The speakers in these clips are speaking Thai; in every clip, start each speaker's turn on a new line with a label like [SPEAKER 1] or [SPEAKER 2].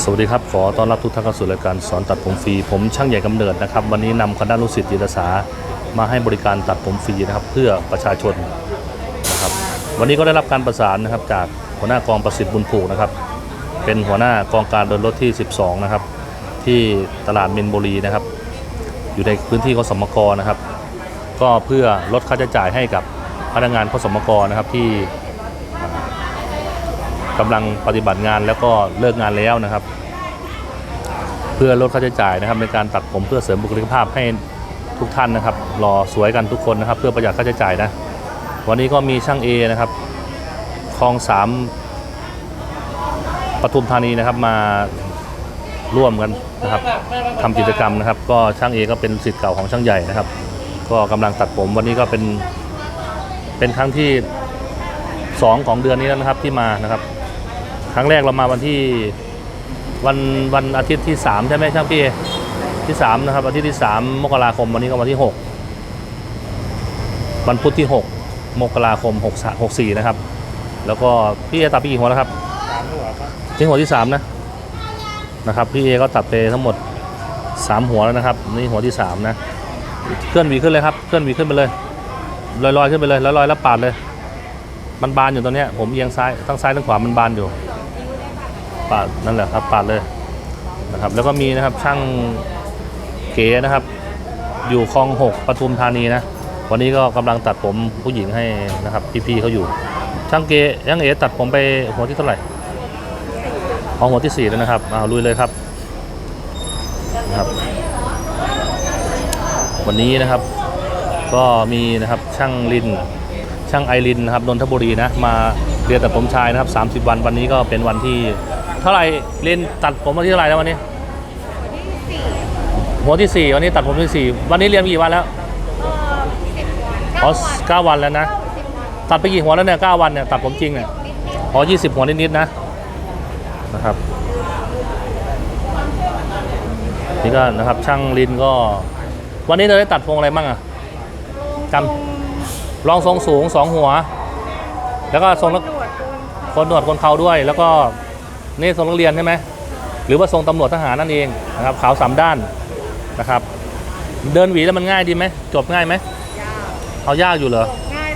[SPEAKER 1] สวัสดีครับ ขอต้อนรับทุกท่านเข้าสู่รายการสอนตัดผมฟรี ผมช่างใหญ่กำเนิดนะครับ วันนี้นำคณะลูกศิษย์จิตอาสามาให้บริการตัดผมฟรีนะครับ เพื่อประชาชนนะครับ วันนี้ก็ได้รับการประสานนะครับ จากหัวหน้ากองประสิทธิ์บุญผูกนะครับ เป็นหัวหน้ากองการเดินรถที่ 12 นะครับ ที่ตลาดมินบุรีนะครับ อยู่ในพื้นที่ขสมกนะครับ ก็เพื่อลดค่าใช้จ่ายให้กับพนักงานขสมกนะครับที่ กำลังปฏิบัติงานแล้วก็เลิกงานแล้วนะครับ เพื่อลดค่าใช้จ่ายนะครับ ในการตัดผมเพื่อเสริมบุคลิกภาพให้ทุกท่านนะครับรอสวยกันทุกคนนะครับ เพื่อประหยัดค่าใช้จ่ายนะ วันนี้ก็มีช่างเอนะครับคลองสามปทุมธานีนะครับมาร่วมกันนะครับทำกิจกรรมนะครับ ก็ช่างเอก็เป็นสิทธิ์เก่าของช่างใหญ่นะครับ ก็กำลังตัดผมวันนี้ก็เป็นเป็นครั้งที่สองของเดือนนี้แล้วนะครับที่มานะครับ ครั้งแรกเรามาวันที่วันวันอาทิตย์ที่3ใช่ไหมช่างพี่ที่3นะครับอาทิตย์ที่3มมกราคมวันนี้ก็วันที่6วันพุธที่6มกราคม6 64นะครับ แล้วก็พี่เอตัดไปกี่หัวแล้วครับ
[SPEAKER 2] สามหัวครับ
[SPEAKER 1] ที่หัวที่3นะนะครับพี่เอก็ตัดไปทั้งหมด3หัวแล้วนะครับนี่หัวที่3นะเคลื่อนหวีขึ้นเลยครับเคลื่อนหวีขึ้นไปเลยลอยๆขึ้นไปเลยแล้วลอยแล้วปาดเลย มันบานอยู่ตรงนี้ผมเอียงซ้ายทั้งซ้ายทั้งขวามันบานอยู่ ปาดนั่นแหละครับปาดเลยนะครับ แล้วก็มีนะครับช่างเก๋นะครับ อยู่คลองหกปทุมธานีนะวันนี้ก็กำลังตัดผมผู้หญิงให้นะครับ พี่ๆเขาอยู่ ช่างเก๋ยังเอ๋ตัดผมไปหัวที่เท่าไหร่เอาหัวที่สี่แล้วนะครับเอาลุยเลยครับนะครับ วันนี้นะครับก็มีนะครับช่างลินช่างไอรินนะครับนนทบุรีนะมาเรียนตัดผมชายนะครับ 30 วันวันนี้ก็เป็นวันที่ เท่าไหร่เรียนตัดผมวันที่เท่าไหร่แล้ววันนี้หัวที่4วันนี้ตัดผมที่4วันนี้เรียนกี่วันแล้วอ๋อเก้าวันแล้วนะ ตัดไปกี่หัวแล้วเนี่ยเก้าวันเนี่ยตัดผมจริงเนี่ยอ๋อ20หัวนิดๆนะนะครับนี่ก็นะครับช่างลินก็ วันนี้เราได้ตัดทรงอะไรบ้างอะจำลองทรงสูงสองหัว แล้วก็ทรงนักคนหนวดคนเขาด้วยแล้วก็ นี่ทรงนักเรียนใช่ไหมหรือว่าทรงตำรวจทหารนั่นเองนะครับขาวสามด้านนะครับ เดินหวีแล้วมันง่ายดีไหมจบง่ายไหมเอายากอยู่เหรอ
[SPEAKER 3] ง่าย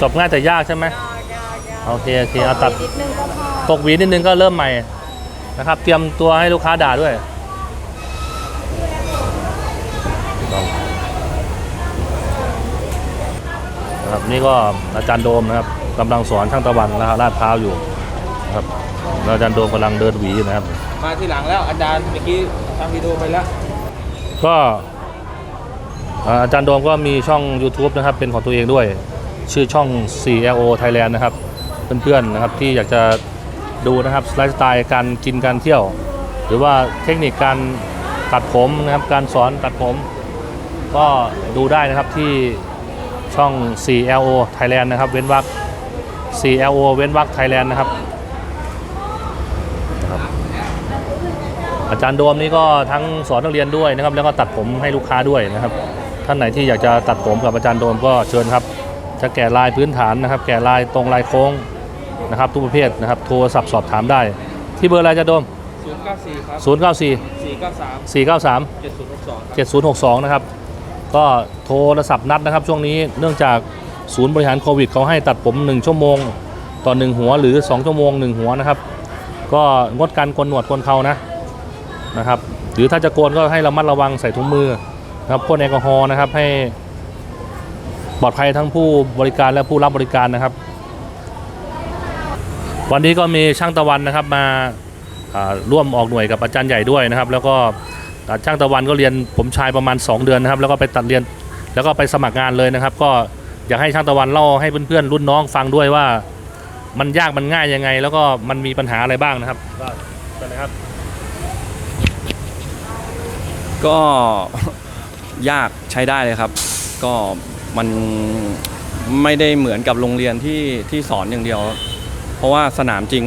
[SPEAKER 1] จบง่ายแต่ยากใช่ไหม
[SPEAKER 3] ยากยากยาก
[SPEAKER 1] โอเคโอเคเอาตัด
[SPEAKER 3] นิดนึงก็พอ
[SPEAKER 1] ตกหวีนิดนึงก็เริ่มใหม่นะครับ เตรียมตัวให้ลูกค้าด่าด้วยนะครับนี่ก็อาจารย์โดมนะครับกำลังสอนช่างตะวันนะครับลาดพร้าวอยู่นะ ครับแล้วอาจารย์โดมกำลังเดินหวีอยู่นะครับ
[SPEAKER 2] มาที่หลังแล้วอาจารย์เมื่อกี้ทำวิดีโอไปแล้ว
[SPEAKER 1] ก็อ่าอาจารย์โดมก็มีช่อง YouTube นะครับ เป็นของตัวเองด้วย ชื่อช่อง 4LO Thailand นะครับ เพื่อนๆนะครับที่อยากจะดูนะครับไลฟ์สไตล์การกินการเที่ยว หรือว่าเทคนิคการตัดผมนะครับ การสอนตัดผม ก็ดูได้นะครับที่ช่อง 4LO Thailand นะครับ เว้นวรรค 4LO เว้นวรรค Thailand นะครับนะ ครับอาจารย์โดมนี่ก็ทั้งสอนนักเรียนด้วยนะครับ แล้วก็ตัดผมให้ลูกค้าด้วยนะครับ ท่านไหนที่อยากจะตัดผมกับอาจารย์โดมก็เชิญครับ จะแก่ลายพื้นฐานนะครับ แก่ลายตรงลายโค้งนะครับ ทุกประเภทนะครับ โทรศัพท์สอบถามได้ ที่เบอร์อะไรอาจารย์โดม
[SPEAKER 2] 094 ครับ
[SPEAKER 1] 094
[SPEAKER 2] 493
[SPEAKER 1] 493
[SPEAKER 2] 7062
[SPEAKER 1] 7062 นะครับ ก็โทรศัพท์นัดนะครับ ช่วงนี้เนื่องจากศูนย์บริหารโควิดเขาให้ตัดผม 1 ชั่วโมง ต่อ 1 หัวหรือ 2 ชั่วโมง 1 หัวนะครับ ก็งดการโกนหนวดโกนเขานะนะครับ หรือถ้าจะโกนก็ให้ระมัดระวังใส่ถุงมือนะครับพ่นแอลกอฮอล์นะครับให้ปลอดภัยทั้งผู้บริการและผู้รับบริการนะครับ วันนี้ก็มีช่างตะวันนะครับมาร่วมออกหน่วยกับอาจารย์ใหญ่ด้วยนะครับ แล้วก็ช่างตะวันก็เรียนผมชายประมาณ 2 เดือนนะครับ แล้วก็ไปตัดเรียนแล้วก็ไปสมัครงานเลยนะครับ ก็อยากให้ช่างตะวันเล่าให้เพื่อนๆรุ่นน้องฟังด้วยว่า มันยากมันง่ายยังไง แล้วก็มันมีปัญหาอะไรบ้างนะครับก็เป็นไงครับ
[SPEAKER 4] ก็ยากใช้ได้เลยครับ ก็มันไม่ได้เหมือนกับโรงเรียนที่ที่สอนอย่างเดียว เพราะว่าสนามจริง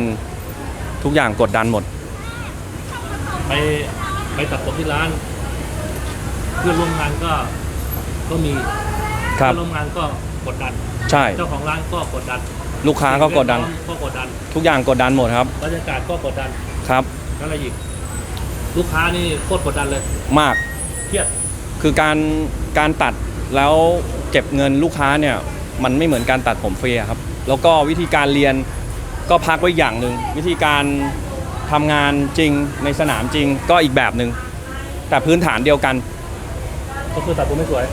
[SPEAKER 4] ทุกอย่างกดดันหมด
[SPEAKER 1] ไปไปตัดผมที่ร้าน เพื่อนร่วมงานก็ก็มี
[SPEAKER 4] ครับ
[SPEAKER 1] เพื่อนร่วมงานก็กดดัน
[SPEAKER 4] ใช่
[SPEAKER 1] เจ้าของร้านก็กดดัน
[SPEAKER 4] ลูกค้าก็กดดัน
[SPEAKER 1] ก็กดดัน
[SPEAKER 4] ทุกอย่างกดดันหมดครับ
[SPEAKER 1] บรรยากาศก็กดดัน
[SPEAKER 4] ครับ
[SPEAKER 1] แล้วอะไรอีกลูกค้านี่โคตรกดดันเลย
[SPEAKER 4] มาก
[SPEAKER 1] เครียด
[SPEAKER 4] คือการการตัดแล้วเก็บเงินลูกค้าเนี่ย มันไม่เหมือนการตัดผมฟรีอะครับ แล้วก็วิธีการเรียนก็พักไว้อย่างหนึ่งวิธีการทำงานจริงในสนามจริงก็อีกแบบหนึ่งแต่พื้นฐานเดียวกัน
[SPEAKER 1] ก็คือตัดผมไม่สวย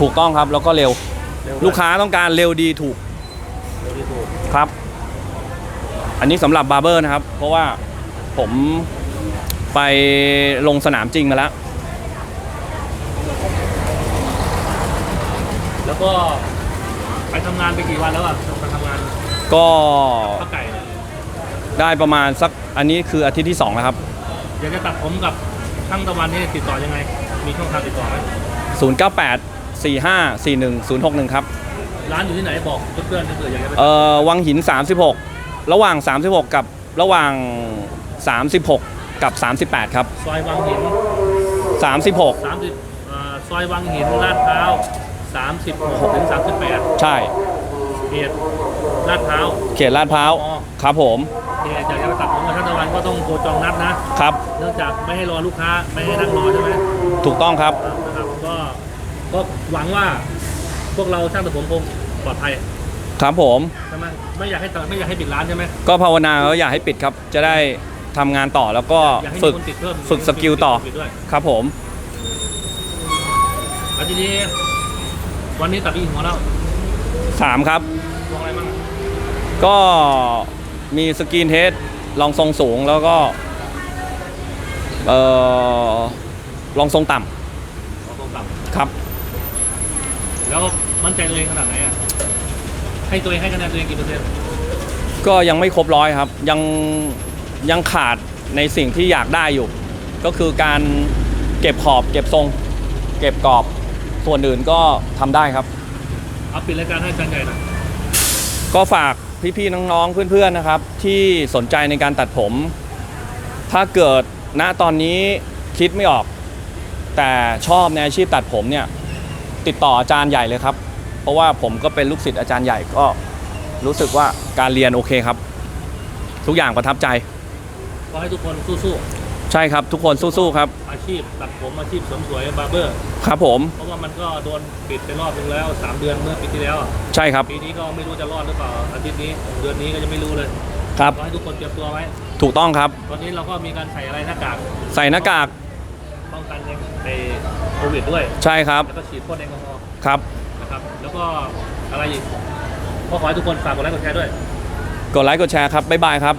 [SPEAKER 4] ถูกต้องครับแล้วก็เร็ว
[SPEAKER 1] เร็ว
[SPEAKER 4] ลูกค้าต้องการเร็วดีถูก
[SPEAKER 1] เร็วดีถูก
[SPEAKER 4] ครับ อันนี้สำหรับบาร์เบอร์นะครับ เพราะว่าผมไปลงสนามจริงมาแล้ว
[SPEAKER 1] แล้วก็ไปทำงานไปกี่วันแล้วอะไปทำงาน
[SPEAKER 4] ก็
[SPEAKER 1] ข้าวไก่เนี่ย
[SPEAKER 4] ได้ประมาณสักอันนี้คืออาทิตย์ที่ 2 แล้วครับ
[SPEAKER 1] อยากจะตัดผมกับช่างตะวันนี่ติดต่อยังไง มีช่องทางติดต่อไหม
[SPEAKER 4] 098 45 41 061 ครับ
[SPEAKER 1] ร้านอยู่ที่ไหนบอกเพื่อนๆถ้าเกิดอยากจะไป
[SPEAKER 4] เอ่อวังหิน 36 ระหว่าง 36 กับระหว่าง 36 กับ 38 ครับ
[SPEAKER 1] ซอยวังหิน
[SPEAKER 4] 36
[SPEAKER 1] 30เอ่อซอยวังหินลาดพร้าว36ถึง38
[SPEAKER 4] ใช่
[SPEAKER 1] เขตลาดพร้าว
[SPEAKER 4] เขตลาดพร้าว
[SPEAKER 1] อ๋อ
[SPEAKER 4] ครับผม
[SPEAKER 1] เขตอยากจะไปตัดผมกับช่างตะวันก็ต้องโทรจองนัดนะ
[SPEAKER 4] ครับ
[SPEAKER 1] เนื่องจากไม่ให้รอลูกค้าไม่ให้นั่งรอใช่ไหม
[SPEAKER 4] ถูกต้องครับ
[SPEAKER 1] นะครับก็ก็หวังว่า พวกเราช่างตัดผมคงปลอดภัย
[SPEAKER 4] ครับผม
[SPEAKER 1] ใช่ไหมไม่อยากให้ตัดไม่อยากให้ปิดร้านใช่ไหม
[SPEAKER 4] ก็ภาวนาว่าอยากให้ปิดครับ จะได้ทำงานต่อแล้วก็
[SPEAKER 1] อยากให้
[SPEAKER 4] ฝึ
[SPEAKER 1] มี
[SPEAKER 4] ก
[SPEAKER 1] คนติดเพิ่ม
[SPEAKER 4] ฝึกสกิลต่อ
[SPEAKER 1] ปิดด้วย
[SPEAKER 4] ครับผม
[SPEAKER 1] แล้วทีนี้วันนี้ตัดอีกหัวแล้ว
[SPEAKER 4] 3 ครับ
[SPEAKER 1] ลองอะไรบ้าง
[SPEAKER 4] ก็มีสกรีนเฮดลองทรงสูงแล้วก็เอ่อลองทรงต่
[SPEAKER 1] ลองตรงต่ำ
[SPEAKER 4] ครับำ
[SPEAKER 1] แล้ว มั่นใจตัวเองขนาดไหนอะให้ตัวเองให้คะแนนตัวเองกี่เปอร์เซ็นต์
[SPEAKER 4] ก็ยังไม่ครบร้อยครับ ยังยังขาดในสิ่งที่อยากได้อยู่ ก็คือการเก็บขอบ เก็บทรง เก็บกรอบส่วนอื่นก็ทำได้ครับ
[SPEAKER 1] เอาปิดรายการให้อาจารย์ใหญ่หน่อย
[SPEAKER 4] ก็ฝากพี่ๆน้องๆเพื่อนๆนะครับ ที่สนใจในการตัดผม ถ้าเกิดณตอนนี้คิดไม่ออก แต่ชอบในอาชีพตัดผมเนี่ย ติดต่ออาจารย์ใหญ่เลยครับ เพราะว่าผมก็เป็นลูกศิษย์อาจารย์ใหญ่ก็รู้สึกว่าการเรียนโอเคครับ ทุกอย่างประทับใจ
[SPEAKER 1] ก็ให้ทุกคนสู้
[SPEAKER 4] ใช่ครับ ทุกคนสู้ๆครับ
[SPEAKER 1] ๆ อาชีพตัดผมอาชีพเสริมสวยบาร์เบอร์
[SPEAKER 4] ครับผม
[SPEAKER 1] เพราะว่ามันก็โดนปิดไปรอบนึงแล้ว 3 เดือนเมื่อปีที่แล้วอะ
[SPEAKER 4] ใช่ครับ
[SPEAKER 1] ปีนี้ก็ไม่รู้จะรอดหรือเปล่าอาทิตย์นี้ เดือนนี้ก็จะไม่รู้เลย
[SPEAKER 4] ครับ
[SPEAKER 1] ก็ให้ทุกคนเตรียมตัวไว้
[SPEAKER 4] ถูกต้องครับ
[SPEAKER 1] ตอนนี้เราก็มีการใส่อะไรหน้ากาก
[SPEAKER 4] ใส่หน้ากาก
[SPEAKER 1] ป้องกันในโควิดด้วย
[SPEAKER 4] ใช่ครับ
[SPEAKER 1] แล้วก็ฉีดพ่นแอลกอฮอล์
[SPEAKER 4] ครับ
[SPEAKER 1] นะครับ แล้วก็อะไรอีกก็ขอให้ทุกคนฝากกดไลค์กดแชร์ด้วย
[SPEAKER 4] กดไลค์กดแชร์ครับ บ๊ายบายครับ